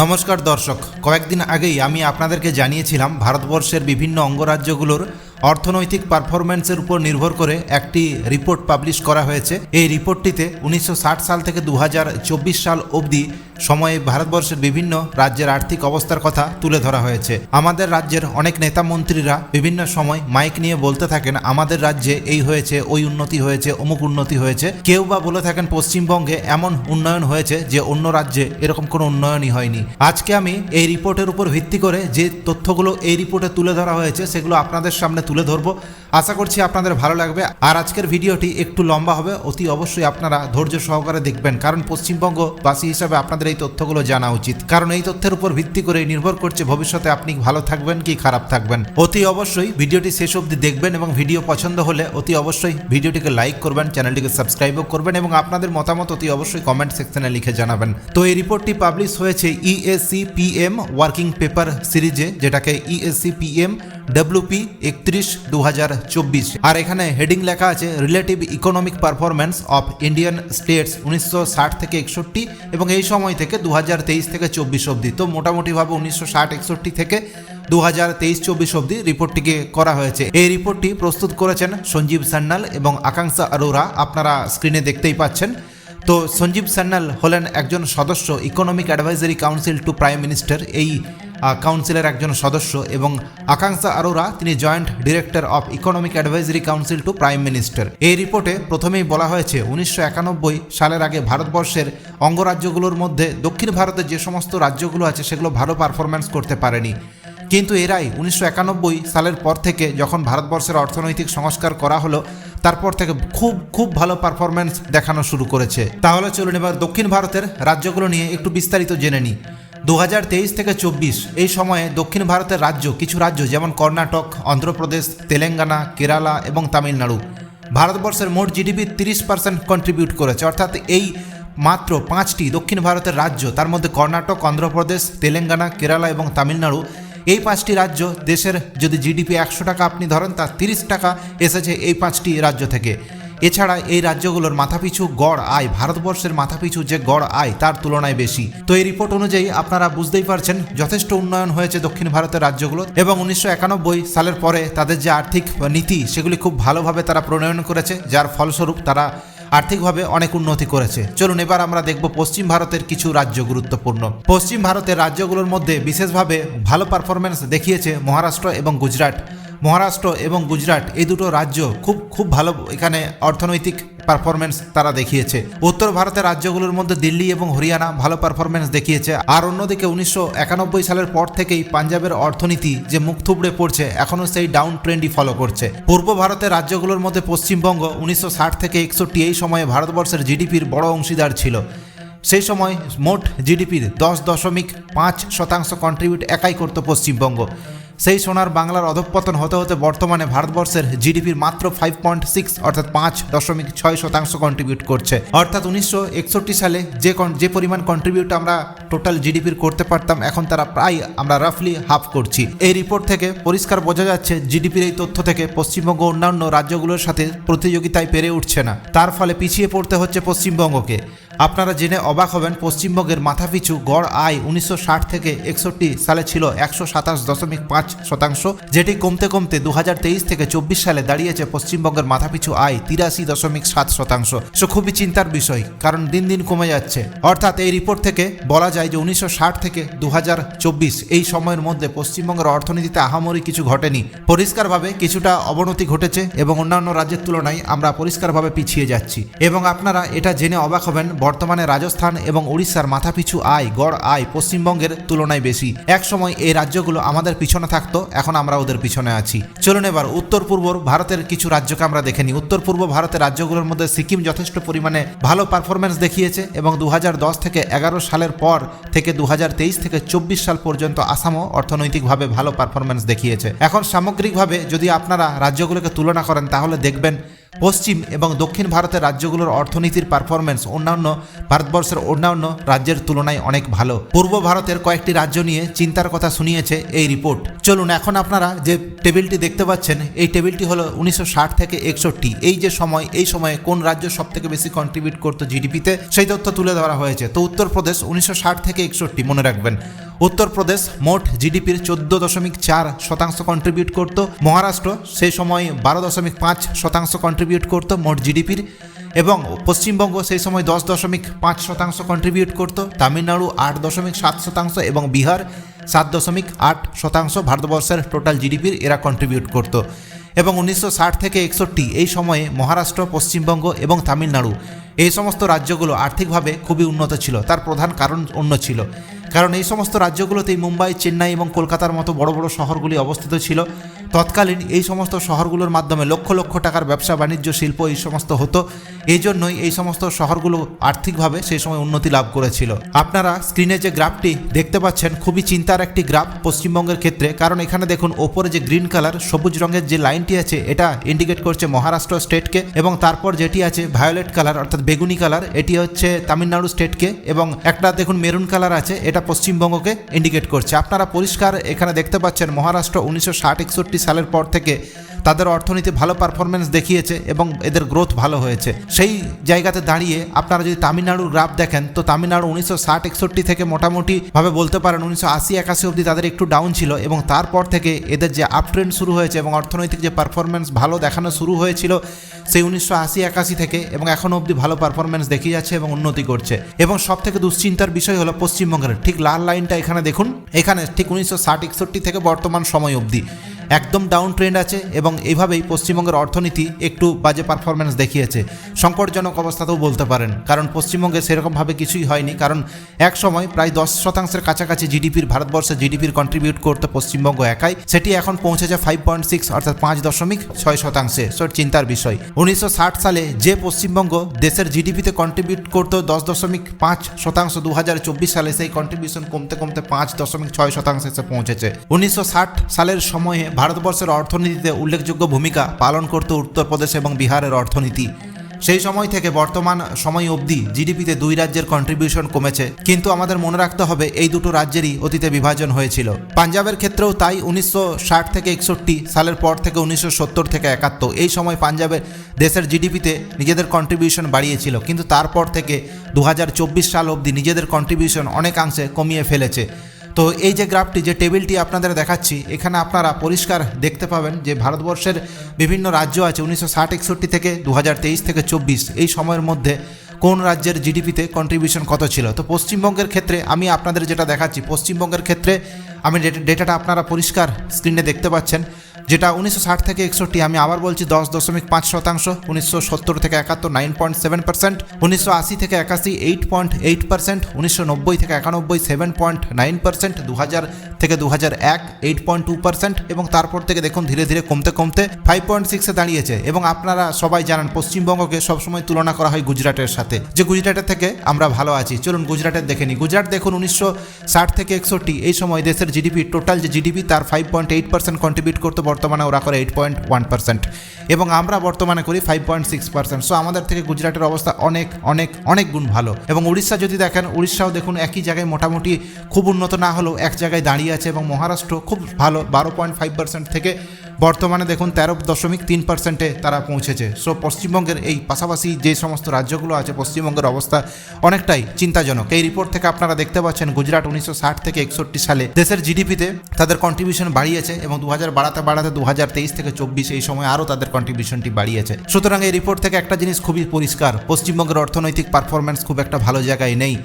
নমস্কার দর্শক। কয়েকদিন আগেই আমি আপনাদেরকে জানিয়েছিলাম, ভারতবর্ষের বিভিন্ন অঙ্গরাজ্যগুলোর অর্থনৈতিক পারফরম্যান্সের উপর নির্ভর করে একটি রিপোর্ট পাবলিশ করা হয়েছে। এই রিপোর্টটিতে উনিশশো ষাট সাল থেকে দু হাজার চব্বিশ সাল অবধি সময়ে ভারতবর্ষের বিভিন্ন রাজ্যের আর্থিক অবস্থার কথা তুলে ধরা হয়েছে। আমাদের রাজ্যের অনেক নেতা মন্ত্রীরা বিভিন্ন সময় মাইক নিয়ে বলতে থাকেন, আমাদের রাজ্যে এই হয়েছে, ওই উন্নতি হয়েছে, অমুক উন্নতি হয়েছে। কেউ বা বলে থাকেন, পশ্চিমবঙ্গে এমন উন্নয়ন হয়েছে যে অন্য রাজ্যে এরকম কোনো উন্নয়নই হয়নি। আজকে আমি এই রিপোর্টের উপর ভিত্তি করে যে তথ্যগুলো এই রিপোর্টে তুলে ধরা হয়েছে, সেগুলো আপনাদের সামনে তুলে ধরবো। আশা করছি আপনাদের ভালো লাগবে। আর আজকের ভিডিওটি একটু লম্বা হবে, অতি অবশ্যই আপনারা ধৈর্য সহকারে দেখবেন। কারণ পশ্চিমবঙ্গবাসী হিসাবে আপনাদের এই তথ্যগুলো জানা উচিত। কারণ এই তথ্যের উপর ভিত্তি করে নির্ভর করছে ভবিষ্যতে আপনি ভালো থাকবেন কি খারাপ থাকবেন। অতি অবশ্যই ভিডিওটি শেষ অবধি দেখবেন এবং ভিডিও পছন্দ হলে অতি অবশ্যই ভিডিওটিকে লাইক করবেন, চ্যানেলটিকে সাবস্ক্রাইবও করবেন এবং আপনাদের মতামত অতি অবশ্যই কমেন্ট সেকশনে লিখে জানাবেন। তো এই রিপোর্টটি পাবলিশ হয়েছে E ESC PM working paper সিরিজে, যেটাকে E ইএসসি পিএম ডব্লিউপি একত্রিশ দু আর এখানে হেডিং লেখা আছে relative economic performance of Indian states উনিশশো ষাট থেকে একষট্টি এবং এই সময় থেকে দু হাজার তেইশ থেকে চব্বিশ অবধি। তো মোটামুটিভাবে উনিশশো ষাট, একষট্টি থেকে দু হাজার তেইশ, চব্বিশ অবধি রিপোর্টটিকে করা হয়েছে। এই রিপোর্টটি প্রস্তুত করেছেন সঞ্জীব সান্যাল এবং আকাঙ্ক্ষা আরোরা। আপনারা স্ক্রিনে দেখতেই পাচ্ছেন। তো সঞ্জীব সান্যাল হলেন একজন সদস্য economic advisory council to prime minister এই কাউন্সিলের একজন সদস্য এবং আকাঙ্ক্ষা আরোরা, তিনি joint director of economic advisory council to prime minister এই রিপোর্টে প্রথমেই বলা হয়েছে, উনিশশো একানব্বই সালের আগে ভারতবর্ষের অঙ্গরাজ্যগুলোর মধ্যে দক্ষিণ ভারতে যে সমস্ত রাজ্যগুলো আছে, সেগুলো ভালো পারফরম্যান্স করতে পারেনি। কিন্তু এরাই উনিশশো একানব্বই সালের পর থেকে যখন ভারতবর্ষের অর্থনৈতিক সংস্কার করা হলো, তারপর থেকে খুব খুব ভালো পারফরম্যান্স দেখানো শুরু করেছে। তাহলে চলুন এবার দক্ষিণ ভারতের রাজ্যগুলো নিয়ে একটু বিস্তারিত জেনে নিই। দু হাজার তেইশ থেকে চব্বিশ এই সময়ে দক্ষিণ ভারতের রাজ্য, কিছু রাজ্য যেমন কর্ণাটক, অন্ধ্রপ্রদেশ, তেলেঙ্গানা, কেরালা এবং তামিলনাড়ু। ভারতবর্ষের মোট জিডিপির তিরিশ পার্সেন্ট কন্ট্রিবিউট করেছে। অর্থাৎ এই মাত্র পাঁচটি দক্ষিণ ভারতের রাজ্য, তার মধ্যে কর্ণাটক, অন্ধ্রপ্রদেশ, তেলেঙ্গানা, কেরালা এবং তামিলনাড়ু। এই পাঁচটি রাজ্য দেশের যদি জিডিপি একশো টাকা আপনি ধরেন তার তিরিশ টাকা এসেছে এই পাঁচটি রাজ্য থেকে। এছাড়া এই রাজ্যগুলোর মাথাপিছু গড় আয়, ভারতবর্ষের মাথাপিছু যে গড় আয়, তার তুলনায় বেশি। তো এই রিপোর্ট অনুযায়ী আপনারা বুঝতেই পারছেন, যথেষ্ট উন্নয়ন হয়েছে দক্ষিণ ভারতের রাজ্যগুলো এবং উনিশশো একানব্বই সালের পরে তাদের যে আর্থিক নীতি, সেগুলি খুব ভালোভাবে তারা প্রণয়ন করেছে, যার ফলস্বরূপ তারা আর্থিকভাবে অনেক উন্নতি করেছে। চলুন এবার আমরা দেখব পশ্চিম ভারতের কিছু রাজ্য গুরুত্বপূর্ণ। পশ্চিম ভারতের রাজ্যগুলোর মধ্যে বিশেষভাবে ভালো পারফরমেন্স দেখিয়েছে মহারাষ্ট্র এবং গুজরাট। মহারাষ্ট্র এবং গুজরাট এই দুটো রাজ্য খুব খুব ভালো এখানে অর্থনৈতিক পারফরমেন্স তারা দেখিয়েছে। উত্তর ভারতের রাজ্যগুলোর মধ্যে দিল্লি এবং হরিয়ানা ভালো পারফরমেন্স দেখিয়েছে। আর অন্যদিকে উনিশশো একানব্বই সালের পর থেকেই পাঞ্জাবের অর্থনীতি যে মুখ থুবড়ে পড়ছে, এখনও সেই ডাউন ট্রেন্ডই ফলো করছে। পূর্ব ভারতের রাজ্যগুলোর মধ্যে পশ্চিমবঙ্গ উনিশশো ষাট থেকে একষট্টি এই সময়ে ভারতবর্ষের জিডিপির বড় অংশীদার ছিল। সেই সময় মোট জিডিপির দশ দশমিক পাঁচ শতাংশ কন্ট্রিবিউট একাই করত পশ্চিমবঙ্গ। সেই সোনার বাংলার অধঃপতন হতে হতে বর্তমানে ভারতবর্ষের জিডিপির মাত্র ফাইভ পয়েন্ট সিক্স অর্থাৎ পাঁচ দশমিক ছয় শতাংশ কন্ট্রিবিউট করছে। অর্থাৎ উনিশশো একষট্টি সালে যে যে পরিমাণ কন্ট্রিবিউট আমরা টোটাল জিডিপির করতে পারতাম, এখন তারা প্রায় আমরা রাফলি হাফ করছি। এই রিপোর্ট থেকে পরিষ্কার বোঝা যাচ্ছে জিডিপির এই তথ্য থেকে পশ্চিমবঙ্গ অন্যান্য রাজ্যগুলোর সাথে প্রতিযোগিতায় পেরে উঠছে না। তার ফলে পিছিয়ে পড়তে হচ্ছে পশ্চিমবঙ্গকে। আপনারা জেনে অবাক হবেন, পশ্চিমবঙ্গের মাথাপিছু গড় আয় উনিশশো ষাট থেকে একষট্টি সালে ছিল একশো সাতাশ দশমিক পাঁচ শতাংশ, যেটি কমতে কমতে দু হাজার তেইশ থেকে চব্বিশ সালে দাঁড়িয়েছে পশ্চিমবঙ্গের মাথাপিছু আয় তিরাশি দশমিক সাত শতাংশ। সো খুবই চিন্তার বিষয়, কারণ দিন দিন কমে যাচ্ছে। অর্থাৎ এই রিপোর্ট থেকে বলা যায় যে উনিশশো ষাট থেকে দু হাজার চব্বিশ, এই সময়ের মধ্যে পশ্চিমবঙ্গের অর্থনীতিতে আহামরি কিছু ঘটেনি। পরিষ্কারভাবে কিছুটা অবনতি ঘটেছে এবং অন্যান্য রাজ্যের তুলনায় আমরা পরিষ্কারভাবে পিছিয়ে যাচ্ছি। এবং আপনারা এটা জেনে অবাক হবেন বর্তমানে রাজস্থান এবং উড়িষ্যার মাথাপিছু আয়, গড় আয় পশ্চিমবঙ্গের তুলনায় বেশি। এক সময় এই রাজ্যগুলো আমাদের পিছনে থাকতো, এখন আমরা ওদের পিছনে আছি। চলুন এবার উত্তর পূর্ব ভারতের কিছু রাজ্যকে আমরা দেখে নিই। উত্তর পূর্ব ভারতের রাজ্যগুলোর মধ্যে সিকিম যথেষ্ট পরিমাণে ভালো পারফরমেন্স দেখিয়েছে এবং দু হাজার দশ থেকে এগারো সালের পর থেকে দু হাজার তেইশ থেকে চব্বিশ সাল পর্যন্ত আসামও অর্থনৈতিকভাবে ভালো পারফরমেন্স দেখিয়েছে। এখন সামগ্রিকভাবে যদি আপনারা রাজ্যগুলোকে তুলনা করেন, তাহলে দেখবেন পশ্চিম এবং দক্ষিণ ভারতের রাজ্যগুলোর অর্থনীতির পারফরমেন্স অন্যান্য ভারতবর্ষের অন্যান্য রাজ্যের তুলনায় অনেক ভালো। পূর্ব ভারতের কয়েকটি রাজ্য নিয়ে চিন্তার কথা শুনিয়েছে এই রিপোর্ট চলুন, এখন আপনারা যে টেবিলটি দেখতে পাচ্ছেন, এই টেবিলটি হলো উনিশশো ষাট থেকে একষট্টি। এই যে সময়, এই সময়ে কোন রাজ্য সব থেকে বেশি কন্ট্রিবিউট করতো জিডিপিতে সেই তথ্য তুলে ধরা হয়েছে। তো উত্তরপ্রদেশ উনিশশো ষাট থেকে একষট্টি, মনে রাখবেন। উত্তরপ্রদেশ মোট জিডিপির চোদ্দ দশমিক চার শতাংশ কন্ট্রিবিউট করত। মহারাষ্ট্র সেই সময় বারো দশমিক পাঁচ শতাংশ কন্ট্রিবিউট করত মোট জিডিপির এবং পশ্চিমবঙ্গ সেই সময় দশ দশমিক পাঁচ শতাংশ কন্ট্রিবিউট করত। তামিলনাড়ু আট দশমিক সাত শতাংশ এবং বিহার সাত দশমিক আট শতাংশ ভারতবর্ষের টোটাল জিডিপির এরা কন্ট্রিবিউট করত। এবং উনিশশো ষাট থেকে একষট্টি এই সময়ে মহারাষ্ট্র, পশ্চিমবঙ্গ এবং তামিলনাড়ু এই সমস্ত রাজ্যগুলো আর্থিকভাবে খুবই উন্নত ছিল। তার প্রধান কারণ অন্য ছিল। কারণ এই সমস্ত রাজ্যগুলোতেই মুম্বাই চেন্নাই এবং কলকাতার মতো বড় বড় শহরগুলি অবস্থিত ছিল। তৎকালীন এই সমস্ত শহরগুলোর মাধ্যমে লক্ষ লক্ষ টাকার ব্যবসা বাণিজ্য, শিল্প এই সমস্ত হতো। এই জন্যই এই সমস্ত শহরগুলো আর্থিকভাবে সেই সময় উন্নতি লাভ করেছিল। আপনারা স্ক্রিনে যে গ্রাফটি দেখতে পাচ্ছেন, খুবই চিন্তার একটি গ্রাফ পশ্চিমবঙ্গের ক্ষেত্রে। কারণ এখানে দেখুন, ওপরে যে গ্রিন কালার, সবুজ রঙের যে লাইনটি আছে, এটা ইন্ডিকেট করছে মহারাষ্ট্র স্টেটকে এবং তারপর যেটি আছে ভায়োলেট কালার, অর্থাৎ বেগুনি কালার, এটি হচ্ছে তামিলনাড়ু স্টেটকে এবং একটা দেখুন মেরুন কালার আছে, এটা পশ্চিমবঙ্গকে ইন্ডিকেট করছে। আপনারা পরিষ্কার এখানে দেখতে পাচ্ছেন, মহারাষ্ট্র উনিশশো ষাট, একষট্টি সালের পর থেকে তাদের অর্থনীতি ভালো পারফরমেন্স দেখিয়েছে এবং এদের গ্রোথ ভালো হয়েছে। সেই জায়গাতে দাঁড়িয়ে আপনারা যদি তামিলনাড়ুর গ্রাফ দেখেন, তো তামিলনাড়ু উনিশশো ষাট একষট্টি থেকে মোটামুটি ভাবে বলতে পারেন উনিশশো আশি একাশি অবধি তাদের একটু ডাউন ছিল এবং তারপর থেকে এদের যে আপ ট্রেন্ড শুরু হয়েছে এবং অর্থনৈতিক যে পারফরমেন্স ভালো দেখানো শুরু হয়েছিল, সেই উনিশশো আশি একাশি থেকে এবং এখনও অবধি ভালো পারফরমেন্স দেখিয়ে যাচ্ছে এবং উন্নতি করছে। এবং সব থেকে দুশ্চিন্তার বিষয় হলো পশ্চিমবঙ্গের। ঠিক লাল লাইনটা এখানে দেখুন। এখানে ঠিক উনিশশো ষাট একষট্টি থেকে বর্তমান সময় অবধি। একদম ডাউন ট্রেন্ড আছে এবং এইভাবেই পশ্চিমবঙ্গের অর্থনীতি একটু বাজে পারফরমেন্স দেখিয়েছে। সংকটজনক অবস্থাতেও বলতে পারেন, কারণ পশ্চিমবঙ্গে সেরকমভাবে কিছুই হয়নি, কারণ এক সময় প্রায় দশ শতাংশের কাছাকাছি জিডিপির ভারতবর্ষে জিডিপির কন্ট্রিবিউট করতে পশ্চিমবঙ্গ একাই, সেটি এখন পৌঁছেছে ফাইভ পয়েন্ট সিক্স অর্থাৎ পাঁচ দশমিক ছয় শতাংশে। সো চিন্তার বিষয়। উনিশশো ষাট সালে যে পশ্চিমবঙ্গ দেশের জিডিপিতে কন্ট্রিবিউট করতো দশ দশমিক পাঁচ শতাংশ দু হাজার চব্বিশ সালে সেই কন্ট্রিবিউশন কমতে কমতে পাঁচ দশমিক ছয় শতাংশে এসে পৌঁছেছে। উনিশশো ষাট সালের সময়ে ভারতবর্ষের অর্থনীতিতে উল্লেখযোগ্য ভূমিকা পালন করত উত্তরপ্রদেশ এবং বিহারের অর্থনীতি। সেই সময় থেকে বর্তমান সময় অবধি জিডিপিতে দুই রাজ্যের কন্ট্রিবিউশন কমেছে। কিন্তু আমাদের মনে রাখতে হবে, এই দুটো রাজ্যেরই অতীতে বিভাজন হয়েছিল। পাঞ্জাবের ক্ষেত্রেও তাই উনিশশো ষাট থেকে একষট্টি সালের পর থেকে উনিশশো সত্তর থেকে একাত্তর। এই সময় পাঞ্জাবের দেশের জিডিপিতে নিজেদের কন্ট্রিবিউশন বাড়িয়েছিল। কিন্তু তারপর থেকে দু হাজার চব্বিশ সাল অবধি নিজেদের কন্ট্রিবিউশন অনেকাংশে কমিয়ে ফেলেছে। তো এই যে গ্রাফটি, যে টেবিলটি আপনাদের দেখাচ্ছি, এখানে আপনারা পরিষ্কার দেখতে পাবেন যে ভারতবর্ষের বিভিন্ন রাজ্য আছে, উনিশশো ষাট, একষট্টি থেকে দু হাজার তেইশ থেকে চব্বিশ। এই সময়ের মধ্যে কোন রাজ্যের জিডিপিতে কন্ট্রিবিউশন কত ছিল? তো পশ্চিমবঙ্গের ক্ষেত্রে আমি আপনাদের যেটা দেখাচ্ছি, পশ্চিমবঙ্গের ক্ষেত্রে আমি ডেটাটা আপনারা পরিষ্কার স্ক্রিনে দেখতে পাচ্ছেন। যেটা উনিশশো ষাট থেকে একষট্টি, আমি আবার বলছি দশ দশমিক পাঁচ শতাংশ, উনিশশো সত্তর থেকে একাত্তর নাইন পয়েন্ট সেভেন পার্সেন্ট উনিশশো আশি থেকে একাশি এইট পয়েন্ট এইট পার্সেন্ট উনিশশো নব্বই থেকে একানব্বই সেভেন পয়েন্ট নাইন পার্সেন্ট দু হাজার থেকে দু হাজার এক এইট পয়েন্ট টু পার্সেন্ট এবং তারপর থেকে দেখুন ধীরে ধীরে কমতে কমতে ফাইভ পয়েন্ট সিক্সে দাঁড়িয়েছে এবং আপনারা সবাই জানেন পশ্চিমবঙ্গকে সবসময় তুলনা করা হয় গুজরাটের সাথে। যে গুজরাটের থেকে আমরা ভালো আছি, চলুন গুজরাটের দেখে নিই। গুজরাট দেখুন উনিশশো ষাট থেকে একষট্টি, এই সময় দেশের জিডিপি টোটাল যে জিডিপি তার five point eight percent contribute করতে বর্তমানে ওরা করে এইট পয়েন্ট ওয়ান পার্সেন্ট এবং আমরা বর্তমানে করি five point six percent so আমাদের থেকে গুজরাটের অবস্থা অনেক অনেক অনেক গুণ ভালো। এবং উড়িষ্যা যদি দেখেন, উড়িষ্যাও দেখুন একই জায়গায় মোটামুটি খুব উন্নত না হলেও এক জায়গায় দাঁড়িয়ে আছে এবং মহারাষ্ট্র খুব ভালো, বারো পয়েন্ট ফাইভ পার্সেন্ট থেকে বর্তমানে দেখুন তেরো দশমিক তিন পার্সেন্টে তারা পৌঁছেছে। সো পশ্চিমবঙ্গের এই পাশাপাশি যে সমস্ত রাজ্যগুলো আছে, পশ্চিমবঙ্গের অবস্থা অনেকটাই চিন্তাজনক। এই রিপোর্ট থেকে আপনারা দেখতে পাচ্ছেন গুজরাট উনিশশো ষাট থেকে একষট্টি সালে দেশের জিডিপিতে তাদের কন্ট্রিবিউশন বাড়িয়েছে এবং দু হাজার বাড়াতে বাড়াতে দু তেইশ থেকে চব্বিশ এই সময় আরও তাদের কন্ট্রিবিউশনটি বাড়িয়েছে। সুতরাং এই রিপোর্ট থেকে একটা জিনিস খুবই পরিষ্কার। পশ্চিমবঙ্গের অর্থনৈতিক পারফরমেন্স খুব একটা ভালো জায়গায় নেই।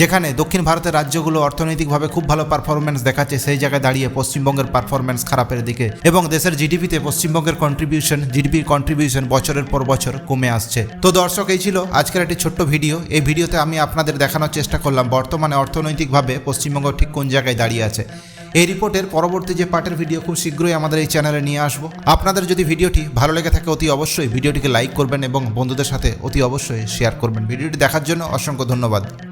যেখানে দক্ষিণ ভারতের রাজ্যগুলো অর্থনৈতিকভাবে খুব ভালো পারফরমেন্স দেখাচ্ছে, সেই জায়গায় দাঁড়িয়ে পশ্চিমবঙ্গের পারফরমেন্স খারাপের দিকে। এবং দেশের জিডিপিতে পশ্চিমবঙ্গের কন্ট্রিবিউশন জিডিপির কন্ট্রিবিউশন বছরের পর বছর কমে আসছে। তো দর্শক, এই ছিল আজকের একটি ছোট্ট ভিডিও। এই ভিডিওতে আমি আপনাদের দেখানোর চেষ্টা করলাম বর্তমানে অর্থনৈতিকভাবে পশ্চিমবঙ্গ ঠিক কোন জায়গায় দাঁড়িয়ে আছে। এই রিপোর্টের পরবর্তী যে পার্টের ভিডিও খুব শীঘ্রই আমাদের এই চ্যানেলে নিয়ে আসব। আপনাদের যদি ভিডিওটি ভালো লেগে থাকে অতি অবশ্যই ভিডিওটিকে লাইক করবেন এবং বন্ধুদের সাথে অতি অবশ্যই শেয়ার করবেন। ভিডিওটি দেখার জন্য অসংখ্য ধন্যবাদ।